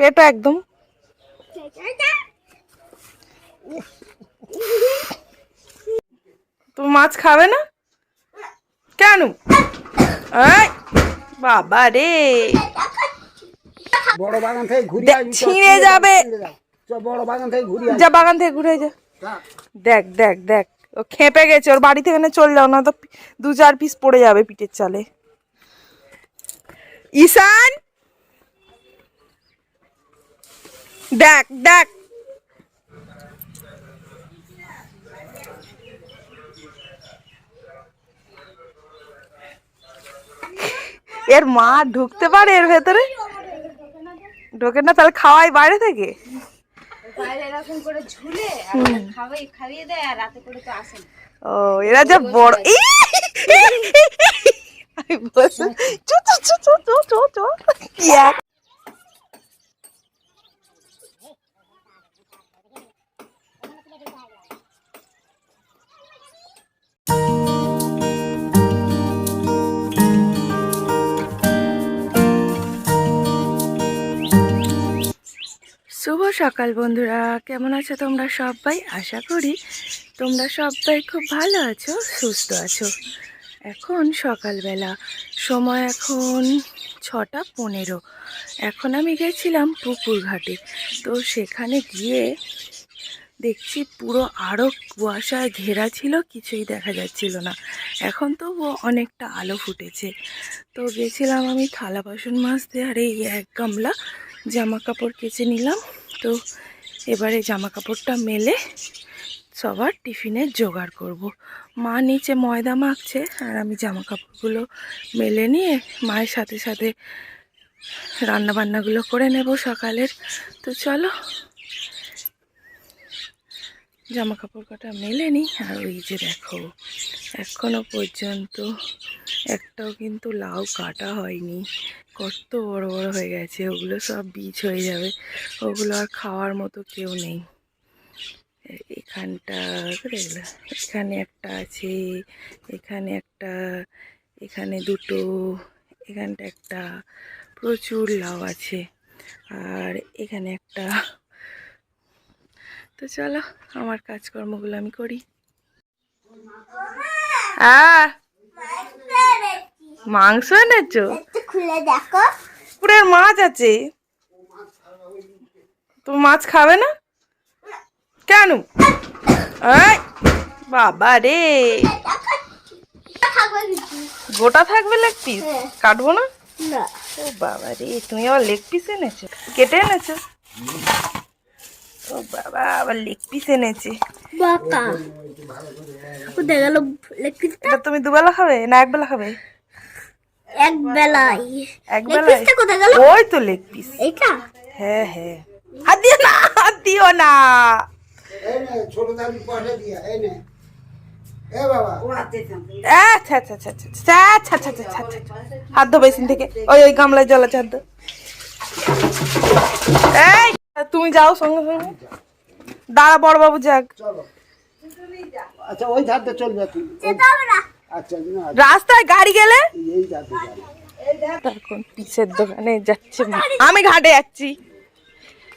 পেটো একদম। তুমি মাছ খাবে না? কেন? বাবা রে। বড় বাগান থেকে ঘুরে ছিঁড়ে যাবে। বড় বাগান থেকে ঘুরে আসবি। যা বাগান থেকে ঘুরে যা। দেখ দেখ দেখ। ও খেপে গেছে ওর বাড়ি থেকে চলে যাও না তো দু চার পিস পড়ে যাবে পিঠের চালে। ঈশান! দেখ দেখ এর মা ঢুকতে পারে এর ভেতরে ঢোকে না তাহলে খাওয়াই বাইরে থেকে ও এরা যা বড় শুভ সকাল বন্ধুরা। কেমন আছো তোমরা সবাই? আশা করি তোমরা সবাই খুব ভালো আছো, সুস্থ আছো। এখন সকালবেলা। সময় এখন ছটা পনেরো। এখন আমি গেছিলাম পুকুর ঘাটে। তো সেখানে গিয়ে দেখছি পুরো আরও কুয়াশায় ঘেরা ছিল, কিছুই দেখা যাচ্ছিল না। এখন তো অনেকটা আলো ফুটেছে। তো গেছিলাম আমি থালা বাসন মাজতে, আর এই এক গামলা জামা কাপড় কেচে নিলাম। তো এবারে জামা কাপড়টা মেলে সবার টিফিনের জোগাড় করব। মা নিচে ময়দা মাখছে আর আমি জামা কাপড়গুলো মেলে নিয়ে মায়ের সাথে সাথে রান্না বান্নাগুলো করে নেব সকালের। তো চলো জামা কাপড় কটা মেলে নি আর ওই যে দেখো এখনও পর্যন্ত একটাও কিন্তু লাউ কাটা হয়নি। কত বড় বড় হয়ে গেছে, ওগুলো সব বীজ হয়ে যাবে, ওগুলো আর খাওয়ার মতো কেউ নেই। এখানটা? এখানে একটা আছে, এখানে একটা, এখানে দুটো, এখানটা একটা, প্রচুর লাউ আছে, আর এখানে একটা। তো চলো, আমার কাজকর্মগুলো আমি করি। হ্যাঁ মাংস এনেছো? খুলে দেখো পুরের মাছ আছে। তুমি মাছ খাবে না? কেন? বাবা রে। গোটা থাকবে লেগ পিস কাটবো না? না। ও বাবা রে তুমি আবার লেগ পিস এনেছো? কেটে এনেছো? ও বাবা আবার লেগ পিস এনেছে বাকা কোথায় গেল লেগ পিসটা তুমি দুবেলা খাবে না একবেলা খাবে এক বেলায় এক বেলায় কোথায় গেল ওই তো লেগ পিস এটা হ্যাঁ হ্যাঁ হাত দিও না হাত দিও না ছোট দামি পয়সা দিয়া এই নে হাত ধোবে থেকে ওই ওই গামলায় জল আছে হাত তুমি যাও সঙ্গে সঙ্গে। দাঁড়া বড় বাবু যাক। চলো। আচ্ছা ওই চলবে না আচ্ছা রাস্তায় গাড়ি গেলে? এখন পিসের দোকানে যাচ্ছে আমি ঘাটে যাচ্ছি।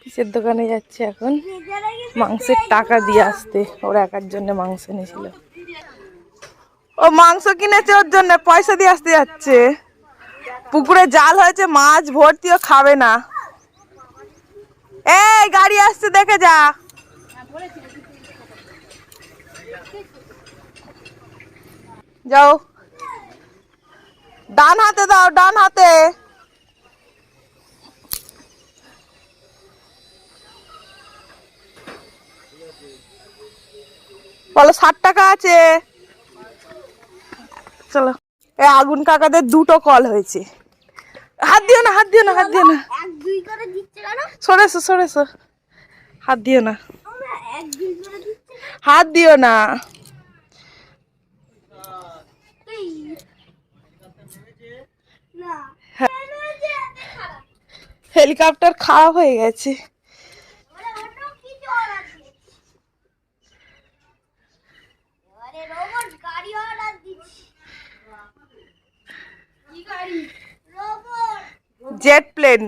পিসের দোকানে যাচ্ছে এখন। মাংসের টাকা দিয়ে আসতে। ওর একার জন্য মাংস এনেছিল। ও মাংস কিনেছে ওর জন্য পয়সা দিয়ে আসতে যাচ্ছে। পুকুরে জাল হয়েছে মাছ ভর্তি ও খাবে না। এই, গাড়ি আসছে, দেখে যা। যাও। ডান হাতে দাও, ডান হাতে। বলো, ষাট টাকা আছে। চলো। এই আগুন কাকাদের দুটো কল হয়েছে। হাত দিও না, হাত দিও না, হাত দিও না। দুই করে দিচ্ছে কেন সরেছো সরেছো হাত দিও না। হাত দিও না। হেলিকপ্টার খারাপ হয়ে গেছে। জেট ওটা কি জল আছে আরে রোবট গাড়ি অর্ডার দিচ্ছি কি গাড়ি রোবট জেট প্লেন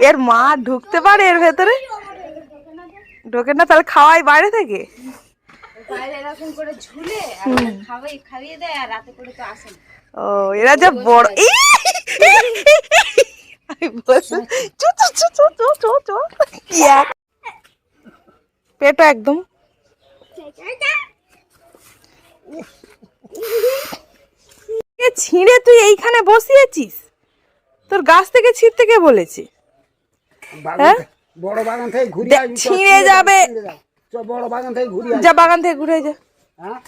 এর মা ঢুকতে পারে এর ভেতরে? ঢোকে না তাহলে খাওয়াই বাইরে থেকে? ও এরা যে বড় পেটো একদম। ছিঁড়ে তুই এইখানে বসিয়েছিস? তোর গাছ থেকে ছিঁড়তে কে বলেছে? বড় বাগান থেকে ঘুরে ছিঁড়ে যাবে। বড় বাগান থেকে ঘুরে যা বাগান থেকে ঘুরে যা। হ্যাঁ?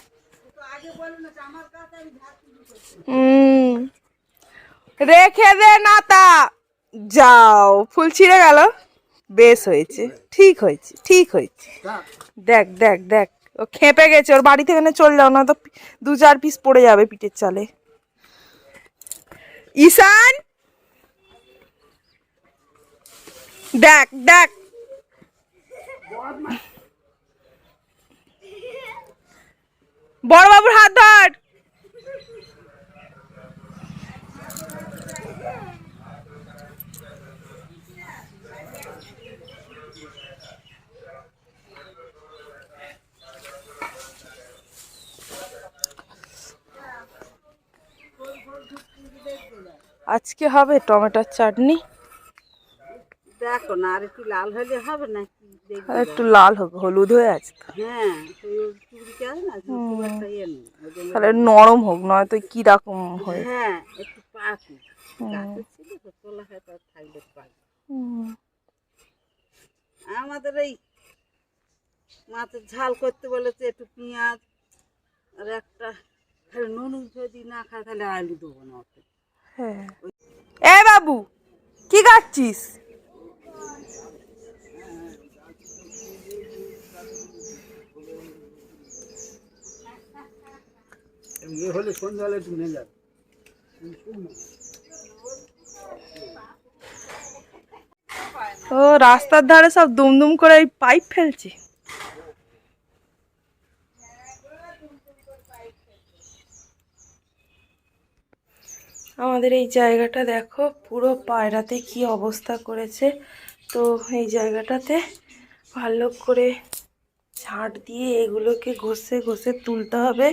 রেখে দে না তা যাও। ফুল ছিঁড়ে গেল। বেশ হয়েছে। ঠিক হয়েছে ঠিক হয়েছে। দেখ দেখ দেখ। ও খেপে গেছে। ওর বাড়ি থেকে না চলে যাও না তো দু চার পিস পড়ে যাবে পিঠের চালে। ঈশান! দেখ দেখ। বড় বাবুর হাত ধর। আজকে হবে টমেটোর চাটনি। না আর একটু লাল হলে হবে আর একটু লাল হবে হলুদ হয়ে আছে হ্যাঁ না ইয়ে তাহলে নরম হোক কি রকম হয়ে। হ্যাঁ একটু পাকি তো। আমাদের এই মাছের ঝাল করতে বলেছে একটু পেঁয়াজ আর একটা। নুন যদি না খায় তাহলে আলু দেবো না হ্যাঁ। এ বাবু কি কাটছিস ইয়ে হলে সন্ধ্যাবেলা একটু নিয়ে যাবে। ও, রাস্তার ধারে সব দুমদুম করে এই পাইপ ফেলছে। আমাদের এই জায়গাটা দেখো, পুরো পায়রাতে কি অবস্থা করেছে। তো এই জায়গাটাতে ভালো করে ঝাঁট দিয়ে এগুলোকে ঘষে ঘষে তুলতে হবে।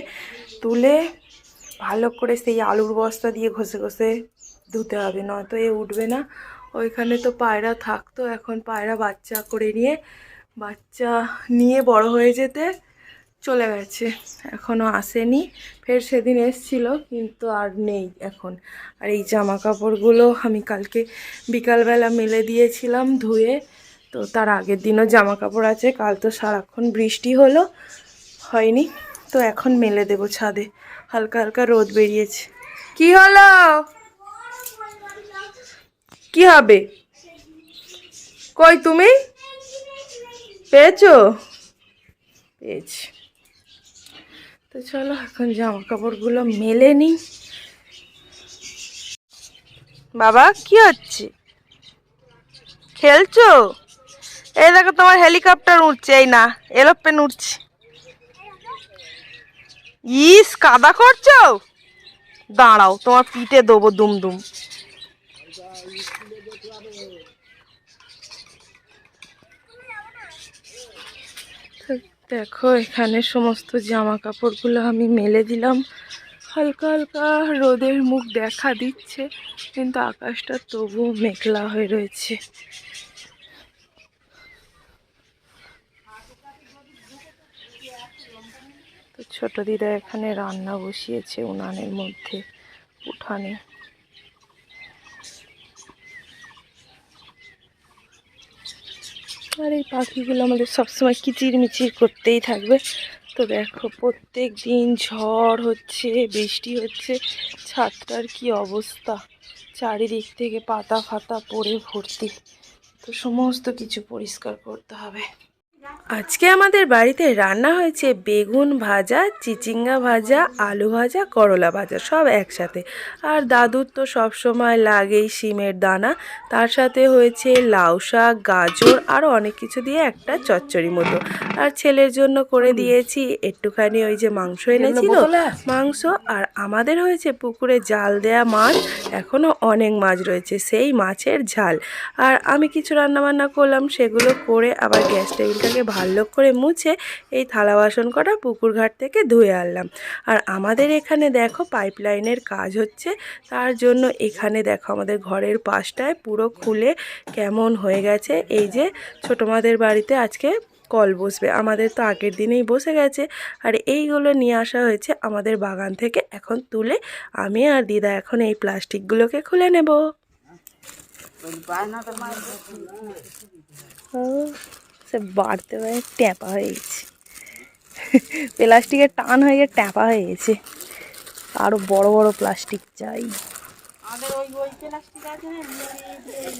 তুলে ভালো করে সেই আলুর বস্তা দিয়ে ঘষে ঘষে ধুতে হবে, নয়তো এ উঠবে না। ওইখানে তো পায়রা থাকতো, এখন পায়রা বাচ্চা করে নিয়ে, বাচ্চা নিয়ে বড় হয়ে যেতে চলে গেছে। এখনও আসেনি, ফের সেদিন এসছিল, কিন্তু আর নেই এখন। আর এই জামা কাপড়গুলো আমি কালকে বিকালবেলা মেলে দিয়েছিলাম ধুয়ে। তো তার আগের দিনও জামা কাপড় আছে, কাল তো সারাক্ষণ বৃষ্টি হলো, হয়নি। তো এখন মেলে দেবো ছাদে, হালকা হালকা রোদ বেরিয়েছে। কি হলো? কি হবে? কই তুমি? পেয়েছ? পেয়েছি। তো চলো, এখন জামা কাপড়গুলো মেলে নি বাবা, কি হচ্ছে? খেলছো? এই দেখো, তোমার হেলিকপ্টার উঠছে এই না এরোপ্লেন উঠছে ইস, কাদা করছ? দাঁড়াও, তোমার পিঠে দেবো দুম দুম। দেখো, এখানে সমস্ত জামা কাপড়গুলো আমি মেলে দিলাম। হালকা হালকা রোদের মুখ দেখা দিচ্ছে, কিন্তু আকাশটা তবুও মেঘলা হয়ে রয়েছে। ছোট দিদা এখানে রান্না বসিয়েছে উনানের মধ্যে উঠানে। আর এই পাখিগুলো আমাদের সবসময় কিচির মিচির করতেই থাকবে। তো দেখো প্রত্যেক দিন ঝড় হচ্ছে, বৃষ্টি হচ্ছে, ছাদটার কি অবস্থা? চারিদিক থেকে পাতা ফাতা পড়ে ভর্তি। তো সমস্ত কিছু পরিষ্কার করতে হবে। আজকে আমাদের বাড়িতে রান্না হয়েছে বেগুন ভাজা চিচিঙ্গা ভাজা আলু ভাজা করলা ভাজা সব একসাথে। আর দাদুর তো সব সময় লাগেই শিমের দানা। তার সাথে হয়েছে লাউ শাক গাজর আরও অনেক কিছু দিয়ে একটা চচ্চড়ি মতো। আর ছেলের জন্য করে দিয়েছি একটুখানি ওই যে মাংস এনেছিল। মাংস আর আমাদের হয়েছে পুকুরে জাল দেয়া মাছ। এখনও অনেক মাছ রয়েছে সেই মাছের ঝাল। আর আমি কিছু রান্নাবান্না করলাম সেগুলো করে আবার গ্যাস টেবিলটাকে ভালো করে মুছে এই থালা বাসন কটা পুকুর ঘাট থেকে ধুয়ে আনলাম। আর আমাদের এখানে দেখো পাইপলাইনের কাজ হচ্ছে তার জন্য এখানে দেখো আমাদের ঘরের পাশটায় পুরো খুলে কেমন হয়ে গেছে। এই যে ছোটো মাদের বাড়িতে আজকে কল বসবে আমাদের তো আগের দিনেই বসে গেছে। আর এইগুলো নিয়ে আসা হয়েছে আমাদের বাগান থেকে এখন তুলে আমি আর দিদা এখন এই প্লাস্টিকগুলোকে খুলে নেব। সে বাড়তে পারে ট্যাপা হয়ে গেছে। প্লাস্টিকের টান হয়ে গিয়ে ট্যাপা হয়ে গেছে। আরও বড় বড় প্লাস্টিক চাই। ওই ওই প্লাস্টিক আছে না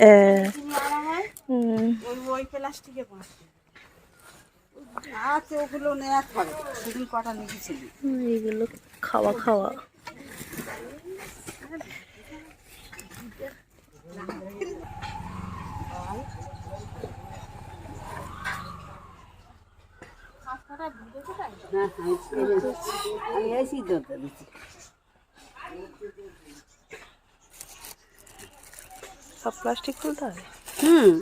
এ, চিনি আনা হয় হুম, ওই ওই প্লাস্টিকে পাঁচটা আছে ওগুলো নেওয়া থাকবে সেদিন কটা নিয়েছিলি এইগুলো খাওয়া খাওয়া হ্যাঁ হ্যাঁ এনেছি। আমি এই সিদ্ধান্ত দিচ্ছি সব প্লাস্টিক খুলতে হবে? হুম।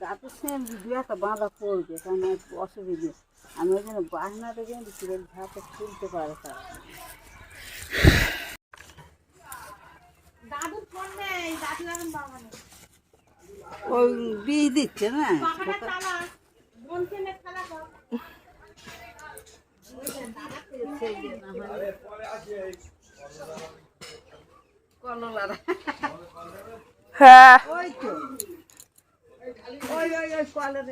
তাতে সে একটা বাঁধা পড়বে কারণ অসুবিধে। আমি ওই জন্য বাসনা দেখে কীরকম ধাপে খুলতে পারে তারা ওই বিষ দিচ্ছে না? হ্যাঁ। ওই তো। ওই ওই ওই কলের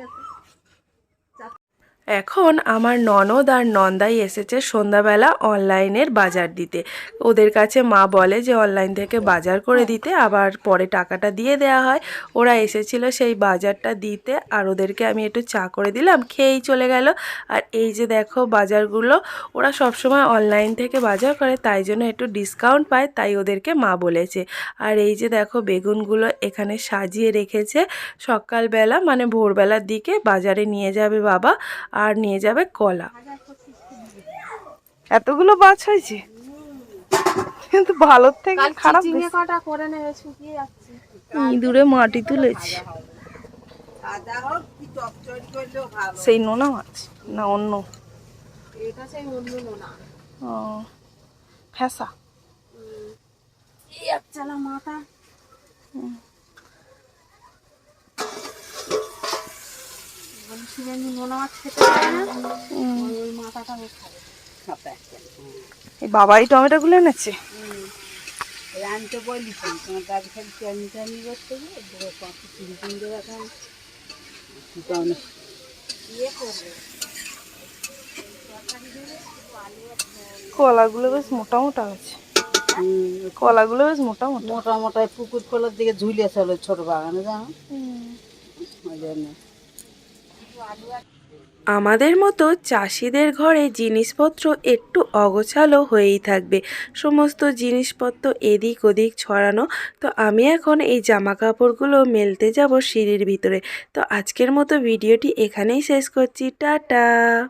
এখন আমার ননদ আর নন্দাই এসেছে সন্ধ্যাবেলা অনলাইনের বাজার দিতে। ওদের কাছে মা বলে যে, অনলাইন থেকে বাজার করে দিতে, আবার পরে টাকাটা দিয়ে দেওয়া হয়। ওরা এসেছিল সেই বাজারটা দিতে আর ওদেরকে আমি একটু চা করে দিলাম, খেয়েই চলে গেল। আর এই যে দেখো বাজারগুলো, ওরা সবসময় অনলাইন থেকে বাজার করে, তাই জন্য একটু ডিসকাউন্ট পায়, তাই ওদেরকে মা বলেছে। আর এই যে দেখো বেগুনগুলো এখানে সাজিয়ে রেখেছে। সকালবেলা মানে ভোরবেলার দিকে বাজারে নিয়ে যাবে বাবা। আর নিয়ে যাবে কলা। এতগুলো মাছ হয়েছে? কিন্তু ভালোর থেকে খারাপ কটা করে নেবে শুকিয়ে যাচ্ছে ইঁদুরে মাটি তুলেছে। সেই নোনা মাছ? না অন্য? এটা সেই অন্য নোনা। ও ফ্যাসা এক চালা মাথা বলছি যেমনি নোনা মাছ খেতে পারে না? ওই মাথাটা খাবে এই বাবাই টমেটোগুলো এনেছে? আমি তো তোমার দাদি খালি চানি করতে গিয়ে তিন তিন ইয়ে করবে। কলাগুলো বেশ মোটা মোটা কলাগুলো বেশ মোটা মোটা। মোটা মোটা পুকুর খোলার দিকে ঝুলিয়ে চলে ছোট বাগানে জানো? ওই জন্য। আমাদের মতো চাষিদের ঘরে জিনিসপত্র একটু অগোছালো হয়েই থাকবে। সমস্ত জিনিসপত্র এদিক ওদিক ছড়ানো। তো আমি এখন এই জামা কাপড়গুলো মেলতে যাব সিঁড়ির ভিতরে। তো আজকের মতো ভিডিওটি এখানেই শেষ করছি। টাটা!